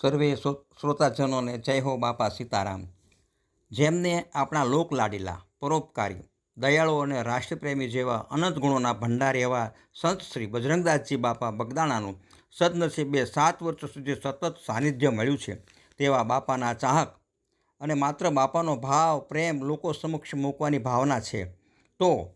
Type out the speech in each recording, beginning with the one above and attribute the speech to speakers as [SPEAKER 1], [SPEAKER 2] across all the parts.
[SPEAKER 1] સર્વે શ્રો- શ્રોતાજનોને જય હો બાપા સીતારામ. જેમને આપણા લોકલાડીલા પરોપકારી દયાળુ અને રાષ્ટ્રપ્રેમી જેવા અનંત ગુણોના ભંડાર એવા સંત શ્રી બજરંગદાસજી બાપા બગદાણાનું સદનસીબે સાત વર્ષ સુધી સતત સાનિધ્ય મળ્યું છે તેવા બાપાના ચાહક અને માત્ર બાપાનો ભાવ, પ્રેમ લોકો સમક્ષ મૂકવાની ભાવના છે. તો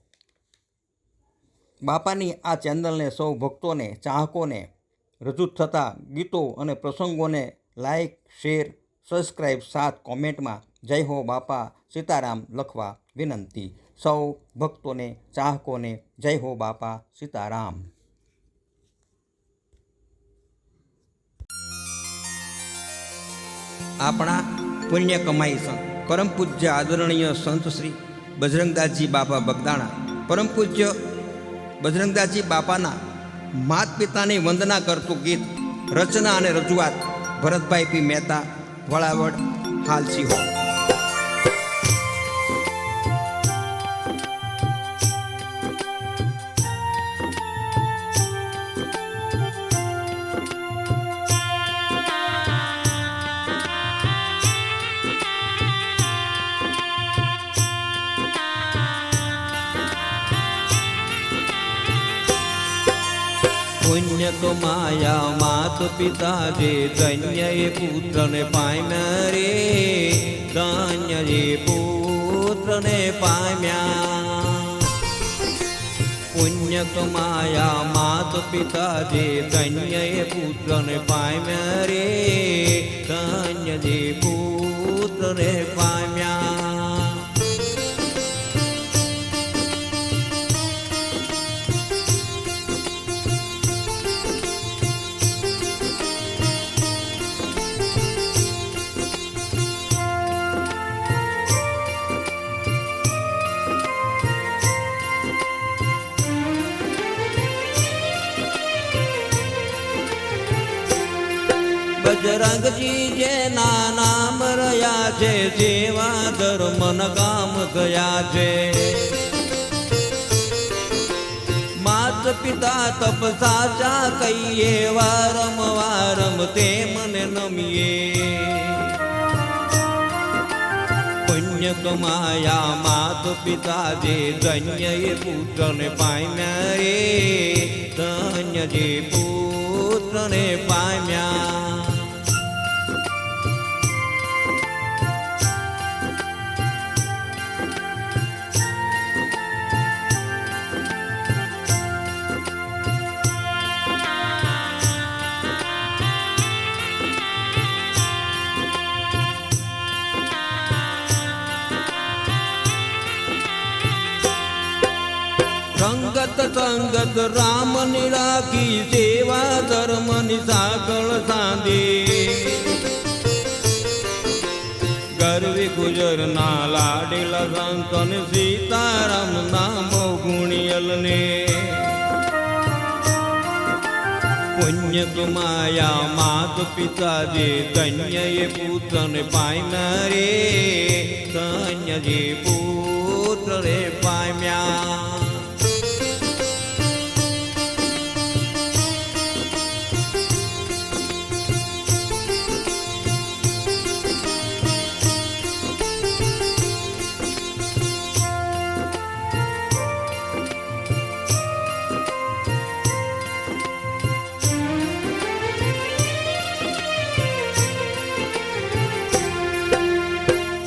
[SPEAKER 1] બાપાની આ ચેનલને સૌ ભક્તોને, ચાહકોને રજૂ થતા ગીતો અને પ્રસંગોને લાઇક શેર સબસ્ક્રાઈબ સાથ કોમેન્ટમાં જય હો બાપા સીતારામ લખવા વિનંતી. સૌ ભક્તોને, ચાહકોને જય હો બાપા સીતારામ. આપણા પુણ્ય કમાઈ સંત, પરમ પૂજ્ય આદરણીય સંત શ્રી બજરંગદાસજી બાપા બગદાણા, પરમ પૂજ્ય બજરંગદાસજી બાપાના માત પિતાની વંદના કરતું ગીત રચના અને રજૂઆત ભરતભાઈ પી મહેતા વળાવડ હાલસી હો
[SPEAKER 2] પુણ્ય તો માયા માત પિતા જે ધન્ય એ પુત્રને પામ્યા રે. ધન્ય જે પુત્રને પામ્યા. પુણ્ય તો માયા માત પિતા જે ધન્ય એ પુત્રને પામ્યા રે. ધન્ય જે પુત્રને પામ્યા. બજરંગજી જેના નામ રહ્યા છે, જેવા ધર્મન કામ ગયા છે. માત પિતા તપ સાચા કહીએ વારમ વારમ તે મને નમીએ. પુણ્ય કમાયા માત પિતા જે ધન્ય એ પુત્રને પામ્યા રે ધન્ય જે પુત્રને પામ્યા. રંગત સંગત રામ રાખી સેવા ધર્મની સાગળ સાંધી. ગરવી ગુજરના લાડેલા સંતન સીતારામ નામો ગુણિયલને. પુણ્ય કમાયા માત પિતા જે ધન્ય એ પુત્રને પામ્યા રે. ધન્ય જે પુત્ર રે પામ્યા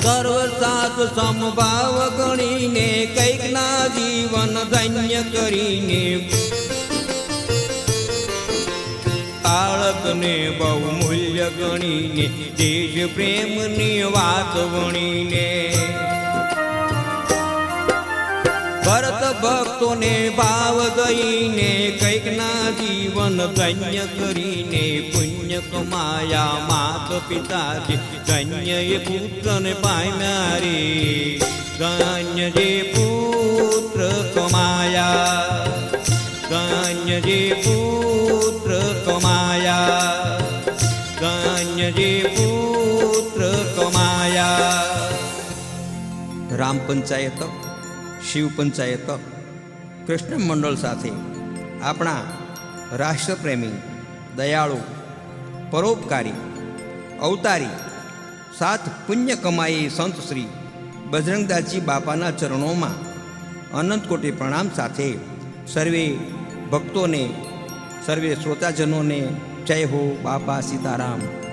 [SPEAKER 2] સર્વ સાથ સમભાવ ગણીને કૈક ના જીવન ધન્ય કરીને બાળકને બહુ મૂલ્ય ગણીને દેશ પ્રેમની વાત વણીને ભરત ભક્તોને ભાવ દઈને કૈક ના જીવન ધન્ય કરીને પુણ્ય કમાયા માત પિતાજી. ધન્ય એ પુત્રને પામ્યા રે. ધન્ય જે પુત્ર કમાયા. ધન્ય જે પુત્ર કમાયા. ધન્ય જે પુત્ર કમાયા.
[SPEAKER 1] રામ પંચાયત શિવ પંચાયત કૃષ્ણ મંડળ સાથે આપણા રાષ્ટ્રપ્રેમી, દયાળુ, પરોપકારી, અવતારી, સાત પુણ્ય કમાઈ સંત શ્રી બજરંગદાસજી બાપાના ચરણોમાં અનંત કોટી પ્રણામ સાથે સર્વે ભક્તોને, સર્વે શ્રોતાજનોને જય હો બાપા સીતારામ.